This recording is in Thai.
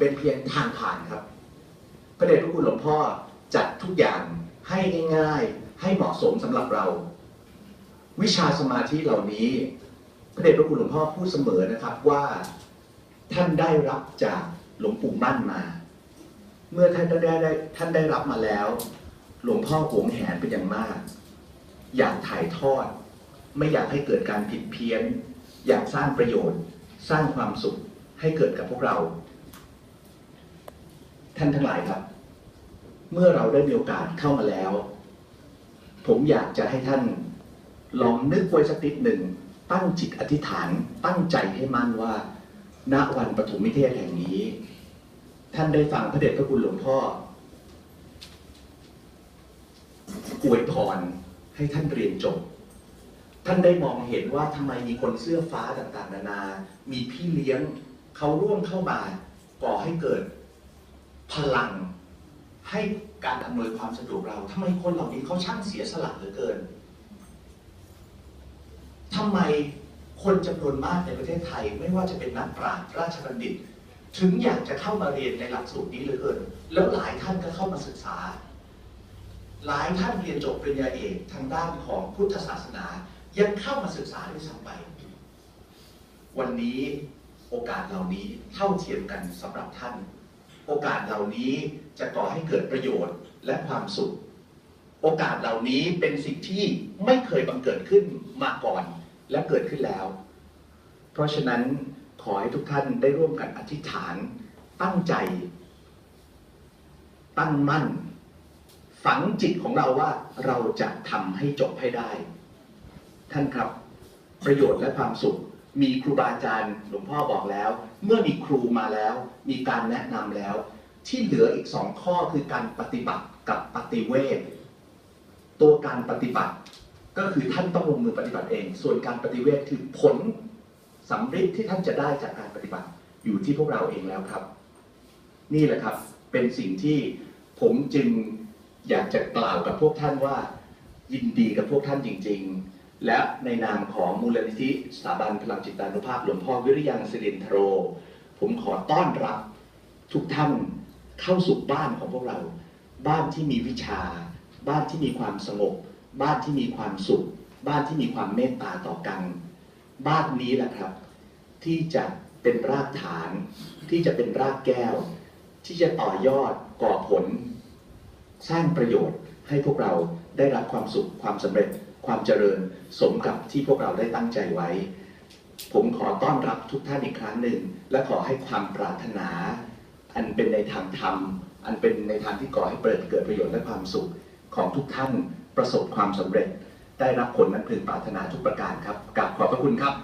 เป็นเพียงทางผ่านครับ พระเดชพระคุณหลวงพ่อจัดทุกอย่างให้ง่ายๆ ให้เหมาะสมสำหรับเรา วิชาสมาธิเหล่านี้ พระเดชพระคุณหลวงพ่อพูดเสมอนะครับว่าท่านได้รับจากหลวงปู่มั่นมา เมื่อท่านได้ได้ท่านได้รับมาแล้ว หลวงพ่อหวงแหนเป็นอย่างมาก อยากถ่ายทอด ไม่อยากให้เกิดการผิดเพี้ยน อยากสร้างประโยชน์ สร้างความสุขให้เกิดกับพวกเรา ท่านทั้งหลายครับ เมื่อเราได้มีโอกาสเข้ามาแล้ว ผมอยากจะให้ท่านลองนึกไว้สักนิดหนึ่ง ตั้งจิตอธิษฐานตั้งใจให้มั่นว่า ณวันปฐมนิเทศแห่งนี้ ท่านได้ฟังพระเดชพระคุณหลวงพ่ออวยพรให้ท่านเรียนจบ ท่านได้มองเห็นว่าทำไมมีคนเสื้อฟ้าต่างๆ นานา มีพี่เลี้ยงเขาร่วมเข้ามาก่อให้เกิด ลังให้การอำนวยความสะดวกเราทำไมคนเหล่านี้เขาช่างเสียสละเหลือเกินทำไมคนจำนวนมากในประเทศไทย ไม่ว่าจะเป็นนักปราชญ์ราชบัณฑิต ถึงอยากจะเข้ามาเรียนในหลักสูตรนี้เหลือเกิน แล้วหลายท่านก็เข้ามาศึกษา หลายท่านเรียนจบปริญญาเอกทางด้านของพุทธศาสนา ยังเข้ามาศึกษาด้วยซ้ำไป วันนี้โอกาสเหล่านี้เท่าเทียมกันสำหรับท่าน โอกาสเหล่านี้จะก่อให้เกิดประโยชน์และความสุข โอกาสเหล่านี้เป็นสิ่งที่ไม่เคยบังเกิดขึ้นมาก่อนและเกิดขึ้นแล้ว เพราะฉะนั้นขอให้ทุกท่านได้ร่วมกันอธิษฐาน ตั้งใจ ตั้งมั่น ฝังจิตของเราว่าเราจะทำให้จบให้ได้ ท่านครับ ประโยชน์และความสุข มีครูบาอาจารย์หลวงพ่อบอกแล้ว เมื่อมีครูมาแล้ว มีการแนะนำแล้ว ที่เหลืออีกสองข้อคือการปฏิบัติกับปฏิเวทตัวการปฏิบัติ ก็คือท่านต้องลงมือปฏิบัติเอง ส่วนการปฏิเวทคือผลสำเร็จที่ท่านจะได้จากการปฏิบัติอยู่ที่พวกเราเองแล้วครับ นี่แหละครับเป็นสิ่งที่ผมจึงอยากจะกล่าวกับพวกท่านว่า ยินดีกับพวกท่านจริง ๆ และในนามของมูลนิธิสถาบันพลังจิตานุภาพหลวงพ่อวิริยังสิรินทโร ผมขอต้อนรับทุกท่านเข้าสู่บ้านของพวกเรา บ้านที่มีวิชา บ้านที่มีความสงบ บ้านที่มีความสุข บ้านที่มีความเมตตาต่อกัน บ้านนี้แหละครับ ที่จะเป็นรากฐาน ที่จะเป็นรากแก้ว ที่จะต่อยอดก่อผล สร้างประโยชน์ให้พวกเราได้รับความสุขความสำเร็จ ความเจริญสมกับที่พวกเราได้ตั้งใจไว้ ผมขอต้อนรับทุกท่านอีกครั้งหนึ่ง และขอให้ความปรารถนา อันเป็นในทางธรรม อันเป็นในทางที่ก่อให้เปิดเกิดประโยชน์และความสุขของทุกท่านประสบความสำเร็จ ได้รับผลนั้นพึงปรารถนาทุกประการครับกราบขอบพระคุณครับ